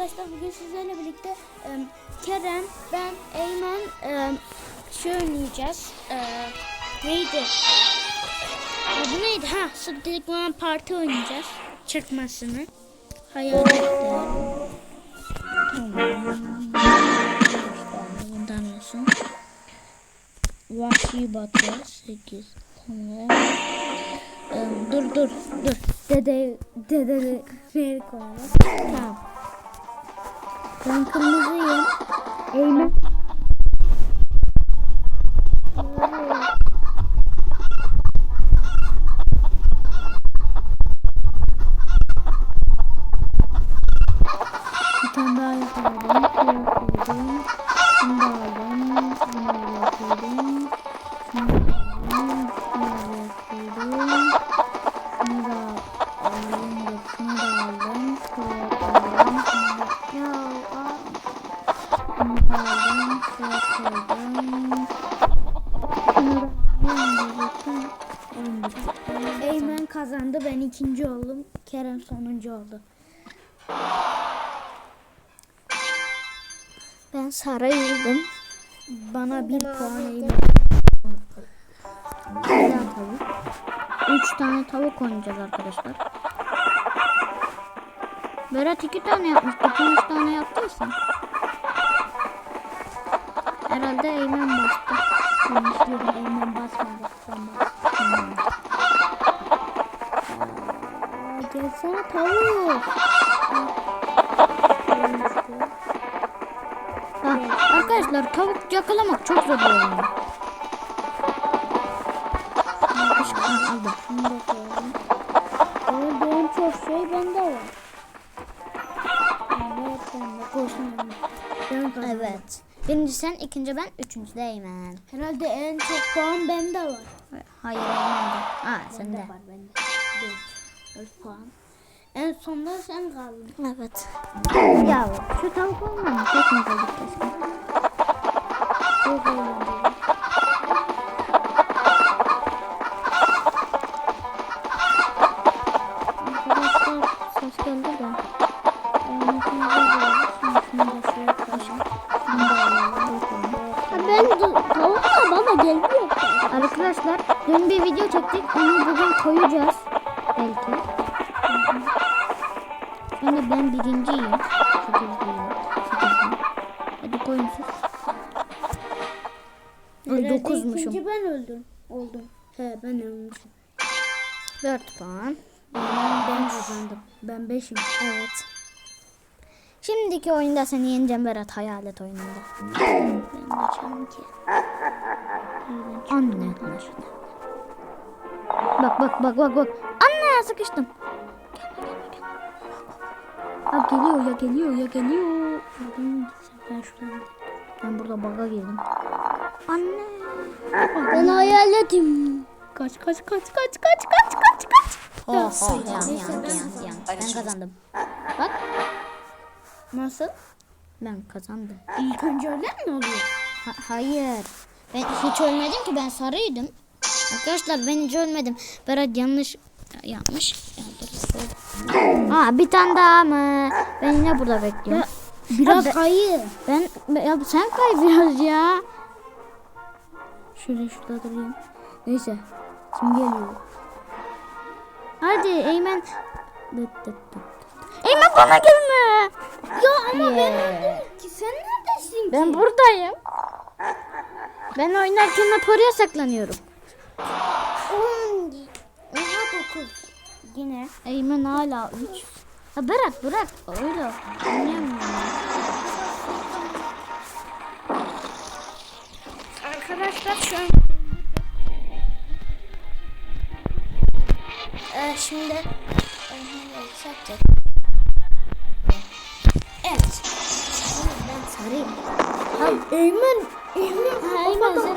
arkadaşlar bugün sizlerle birlikte e, Kerem, ben, Eymen e, şey oynayacağız. E, neydi? Adı neydi? Ha, Sıddıklan Parti oynayacağız. Çıkmasını. Hayaletler. Bundan olsun. Vahşi Batı 8. Tamam. Ee, dur dur dur. Dede dede koyalım. Tamam. Ben kırmızıyım. Eymen. Bir tane daha yapalım. Yapalım. Bunu da aldım. Bunu da yapalım. Eymen kazandı. Ben ikinci oldum. Kerem sonuncu oldu. Ben sarayıldım. Bana bir puan tavuk. Üç tane tavuk oynayacağız arkadaşlar. Berat iki tane yapmış. İki üç tane yaptıysa. Herhalde Eymen bastı. Yanlış değil. Eymen basmadı. Sen bastın. Gelsene tavuk. Ha, arkadaşlar tavuk yakalamak çok zor oyun. Işıktan aldım. Şunu da koyalım. En çok şey bende var. Evet bende. Koşun Evet. Birinci sen, ikinci ben, üçüncü de Eymen. Herhalde en çok puan bende var. Hayır Eymen'de. Ha sende. var bende. Dört. Dört puan. En sonunda sen kaldın. Evet. ya şu tavuk olmamış. Olduk keşke. Koyacağız. Belki. Şu anda ben birinciyim. Sekizdeyim. Sekizdeyim. Hadi koyun siz. Ay dokuzmuşum. İkinci ben öldüm. Oldum. He ben ölmüşüm. Dört puan. Ben, ben kazandım. Ben beşim. Evet. Şimdiki oyunda seni yeneceğim Berat hayalet oyununda. ben geçerim ki. Anne şuna. Bak bak bak bak bak. Anne sıkıştım. Ha geliyor ya geliyor ya geliyor. Ben, şuradan ben burada baga girdim. Anne. Ben hayaletim. Kaç kaç kaç kaç kaç kaç kaç kaç. Oh, Ya, oh, yan, yan, yan, yan. Ben kazandım. Bak. Nasıl? Ben kazandım. İlk önce öyle mi oluyor? Ha- hayır. Ben hiç ölmedim ki ben sarıydım. Arkadaşlar ben hiç ölmedim. Berat yanlış yapmış. Aa bir tane daha mı? Ben yine burada bekliyorum. Biraz be- hayır. Ben ya sen kay biraz ya. Şöyle şurada durayım. Neyse. Kim geliyor? Hadi Eymen. Dıt dıt dıt. Eymen bana gelme. Ya ama ben Yeah. öldüm ki sen neredesin ki? Ben buradayım. Ben oynarken hep oraya saklanıyorum. On. Oha dokuz. Yine. Eymen hala 3. Ha bırak bırak. Öyle. Oynayamıyorum. Arkadaşlar şu an Ee, şimdi evet. ben sarayım. Eymen. Eymen. Ha, Eymen sen?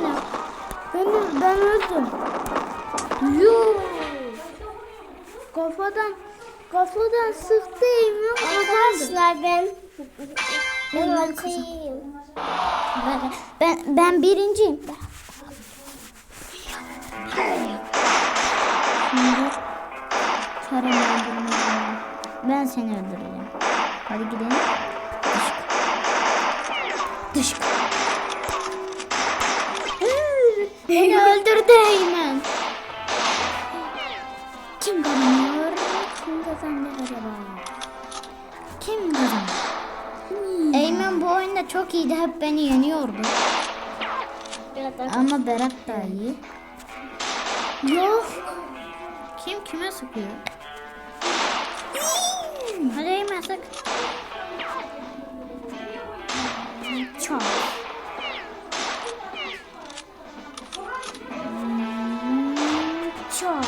Ben, ben öldüm. Yuh. Kafadan kafadan sıktı. Arkadaşlar ben Ben altıyım. Ben, ben, ben birinciyim. Şimdi sarayım öldürmeye. Ben seni öldüreceğim. Hadi gidelim. Dışk. Dışk. Çok iyiydi. Hep beni yeniyordu. Ama Berat da iyi. Yok. Kim kime sıkıyor? Hadi Eymen sık. Çok. Çok.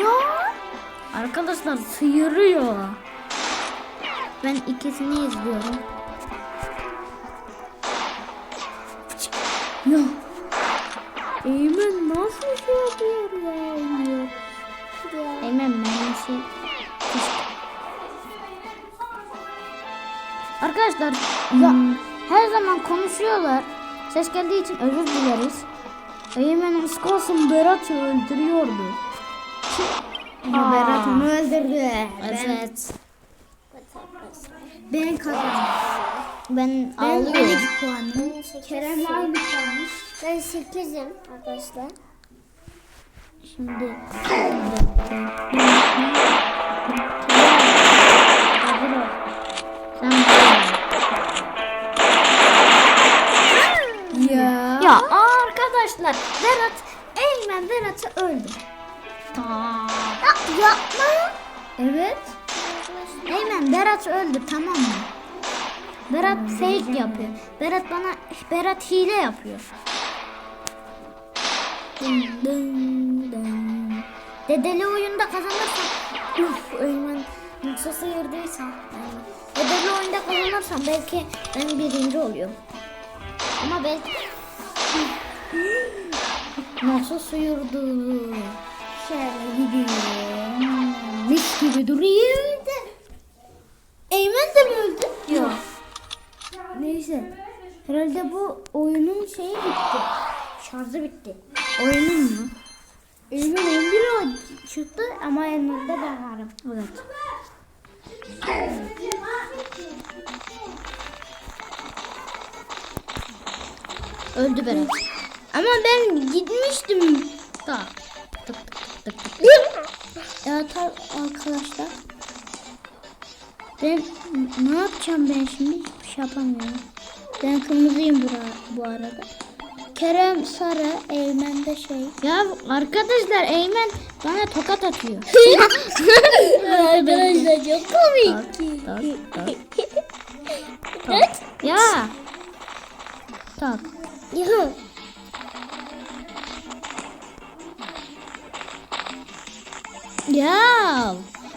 Ya. Arkadaşlar sıyırıyor. Ben ikisini izliyorum. Ya. Eymen nasıl şey yapıyor ya? Eymen. Eymen ben şey... Arkadaşlar ya, her zaman konuşuyorlar. Ses geldiği için özür dileriz. Eymen olsun Berat'ı öldürüyordu. Aa. Berat onu öldürdü. Evet. Ben kazandım. Ben Ben ağlıyorum. 12 puanım. Kerem aynı puanı. Ben 8'im arkadaşlar. Şimdi Ya. Ya arkadaşlar Berat Eymen Berat'ı öldü. Tamam. Ya, yapma. Evet. Eymen Berat öldü tamam mı? Berat fake yapıyor. Berat bana Berat hile yapıyor. Dın dın dın. Dedeli oyunda kazanırsam uf Eymen nasıl sıyırdıysa yani. Dedeli oyunda kazanırsam belki ben birinci oluyorum. Ama belki nasıl sıyırdı? Şöyle gidiyor. Mis gibi duruyor. Neyse. Herhalde bu oyunun şeyi bitti. Şarjı bitti. Oyunun mu? Eymen 11 çıktı ama Eymen'de ben varım. Evet. Öldü Berat. Ama ben gitmiştim. Tak. Tık tık tık tık. Tar arkadaşlar. Ben ne yapacağım ben şimdi? Hiçbir şey yapamıyorum. Ben kırmızıyım bura, bu arada. Kerem sarı, Eymen de şey. Ya arkadaşlar Eymen bana tokat atıyor. Arkadaşlar çok komik. tak, tak, tak. Ya. Tak. Ya. Ya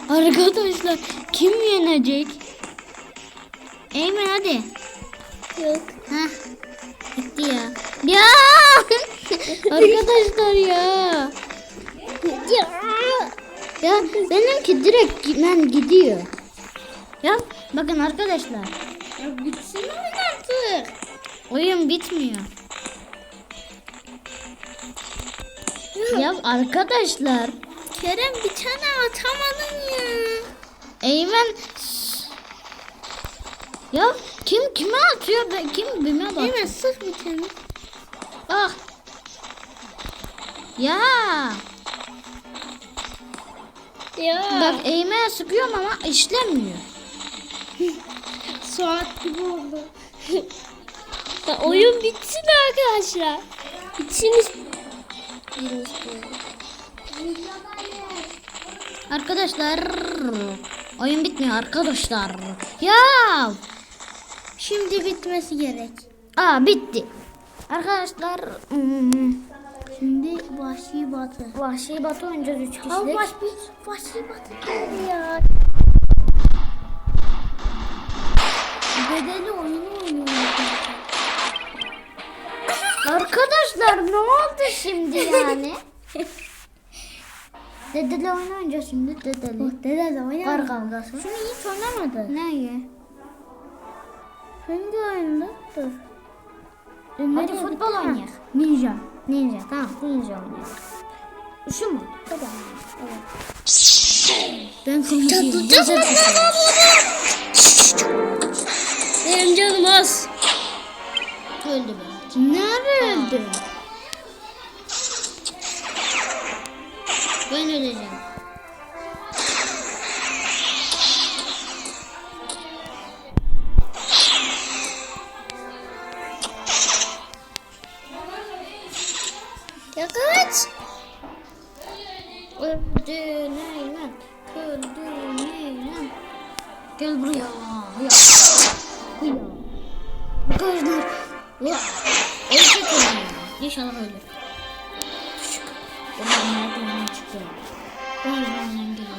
arkadaşlar kim yenecek? Eymen hadi. Yok. Heh. Gitti ya. Ya arkadaşlar ya. Ya. Ya benimki direkt ben gidiyor. Ya bakın arkadaşlar. Ya bitsin mi artık? Oyun bitmiyor. Ya arkadaşlar. Kerem bir tane atamadın ya. Eymen ya kim kime atıyor ben kim bime bak. Eymen sık bir tane. Ah. Ya Ya. bak Eymen'e sıkıyorum ama işlemiyor. Saat gibi oldu. ya oyun bitsin arkadaşlar. Bitsin Arkadaşlar oyun bitmiyor arkadaşlar. Ya Şimdi bitmesi gerek. aa bitti. Arkadaşlar hmm, Şimdi vahşi batı. Vahşi Batı oynayacağız 3 Ama kişilik. baş bir vahşi batı geldi ya. Bedeli oyunu oynuyor. Arkadaşlar ne oldu şimdi yani? Dedeli oyun oynayacağız şimdi dedeli. Dedeli oynuyor. Kar kavgası. Şunu hiç oynamadı. Ne? Hangi oyunda? Dur. Hadi futbol oynayalım. Ninja. Ninja tamam ninja oynayalım. Şu mu? Tamam. Ben kırmızıyım. Ninja tutacağım. Benim canım az. Öldü ben. Nerede öldün? Ben öleceğim. İnşallah ölür. Düşük. Oradan merdivenden çıkıyor. Merdivenden geliyor.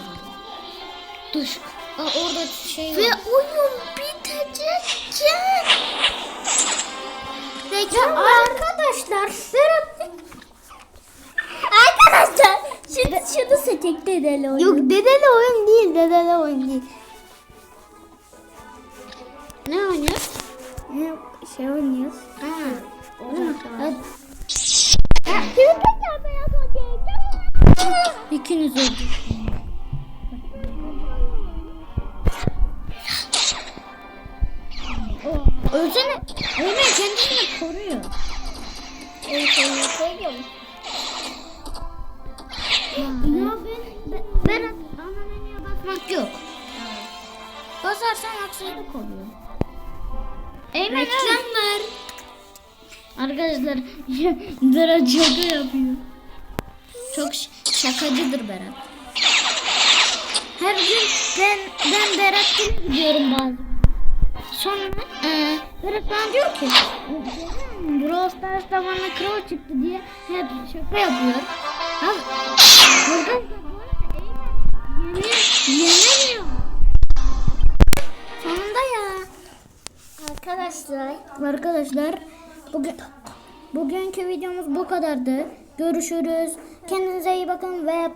Düşük. Aa orada şey Ve var. oyun bitecekken. Ya arkadaşlar Arkadaşlar şunu, şunu seçecek dedeli oyun. Yok dedeli oyun değil dedeli oyun değil. ne oynuyor? Yok şey oynuyoruz. Ha. Hadi. İkiniz öldü. Ölsene. Ölme kendisini koruyor. Ya ben, ben, ben ana menüye basmak yok. Basarsan haksızlık oluyor. Eymen Reklamlar. Arkadaşlar Berat şaka yapıyor. Çok şakacıdır Berat. Her gün ben ben Berat'la gidiyorum bazen. Sonra e, Berat bana diyor ki Brawl Stars'ta bana crow çıktı diye hep şaka yapıyor. Abi, arkadaşlar bu arada Eymen yenemiyor. Sonunda ya. Arkadaşlar. Arkadaşlar bugün bugünkü videomuz bu kadardı. Görüşürüz. Kendinize iyi bakın ve bye.